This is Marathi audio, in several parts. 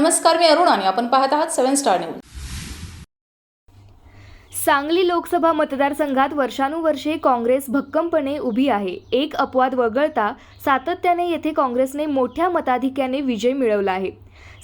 नमस्कार मी अरुण आणि आपण पाहत आहात seven star news. Sangli Lok Sabha मतदारसंघात वर्षानुवर्षे काँग्रेस भक्कमपणे उभी आहे. एक अपवाद वगळता सातत्याने येथे काँग्रेसने मोठ्या मताधिक्याने विजय मिळवला आहे.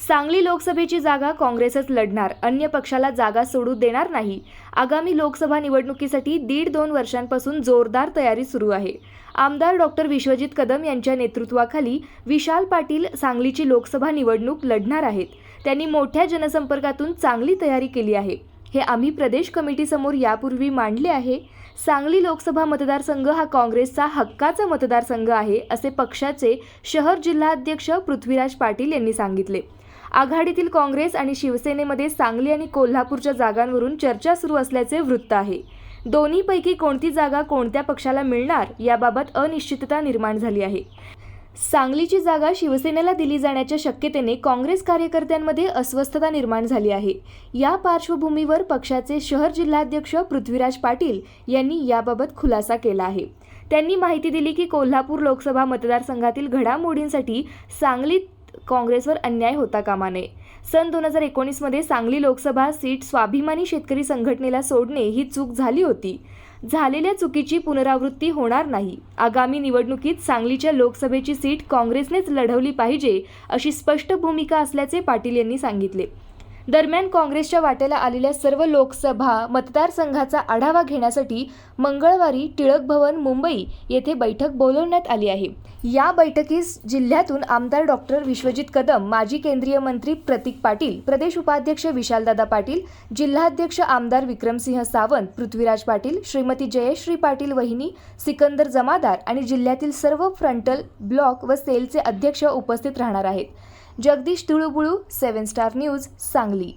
सांगली लोकसभेची जागा काँग्रेसच लढणार. अन्य पक्षाला जागा सोडू देणार नाही. आगामी लोकसभा निवडणुकीसाठी दीड दोन वर्षांपासून जोरदार तयारी सुरू आहे. आमदार डॉक्टर विश्वजित कदम यांच्या नेतृत्वाखाली विशाल पाटील सांगलीची लोकसभा निवडणूक लढणार आहेत. त्यांनी मोठ्या जनसंपर्कातून चांगली तयारी केली आहे. हे आम्ही प्रदेश कमिटीसमोर यापूर्वी मांडले आहे. सांगली लोकसभा मतदारसंघ हा काँग्रेसचा हक्काचा मतदारसंघ आहे असे पक्षाचे शहर जिल्हाध्यक्ष पृथ्वीराज पाटील यांनी सांगितले. आघाडीतील काँग्रेस आणि शिवसेनेमध्ये सांगली आणि कोल्हापूरच्या जागांवरून चर्चा सुरू असल्याचे वृत्त आहे. दोन्हीपैकी कोणती जागा कोणत्या पक्षाला मिळणार याबाबत अनिश्चितता निर्माण झाली आहे. सांगलीची जागा शिवसेनेला दिली जाण्याच्या शक्यतेने काँग्रेस कार्यकर्त्यांमध्ये अस्वस्थता निर्माण झाली आहे. या पार्श्वभूमीवर पक्षाचे शहर जिल्हाध्यक्ष पृथ्वीराज पाटील यांनी याबाबत खुलासा केला आहे. त्यांनी माहिती दिली की कोल्हापूर लोकसभा मतदारसंघातील घडामोडींसाठी सांगलीत काँग्रेसवर अन्याय होता कामा नये सन दोन हजार एकोणीसमध्ये सांगली लोकसभा सीट स्वाभिमानी शेतकरी संघटनेला सोडणे ही चूक झाली होती. झालेल्या चुकीची पुनरावृत्ती होणार नाही. आगामी निवडणुकीत सांगलीच्या लोकसभेची सीट काँग्रेसनेच लढवली पाहिजे अशी स्पष्ट भूमिका असल्याचे पाटील यांनी सांगितले. दरम्यान काँग्रेसच्या वाट्याला आलेल्या सर्व लोकसभा मतदारसंघाचा आढावा घेण्यासाठी मंगळवारी टिळक भवन मुंबई येथे बैठक बोलवण्यात आली आहे. या बैठकीस जिल्ह्यातून आमदार डॉक्टर विश्वजित कदम माजी केंद्रीय मंत्री प्रतीक पाटील प्रदेश उपाध्यक्ष विशालदादा पाटील जिल्हाध्यक्ष आमदार विक्रमसिंह सावंत पृथ्वीराज पाटील श्रीमती जयश्री पाटील वहिनी सिकंदर जमादार आणि जिल्ह्यातील सर्व फ्रंटल ब्लॉक व सेलचे अध्यक्ष उपस्थित राहणार आहेत. Jagdish Dhulubulu seven star news Sangli.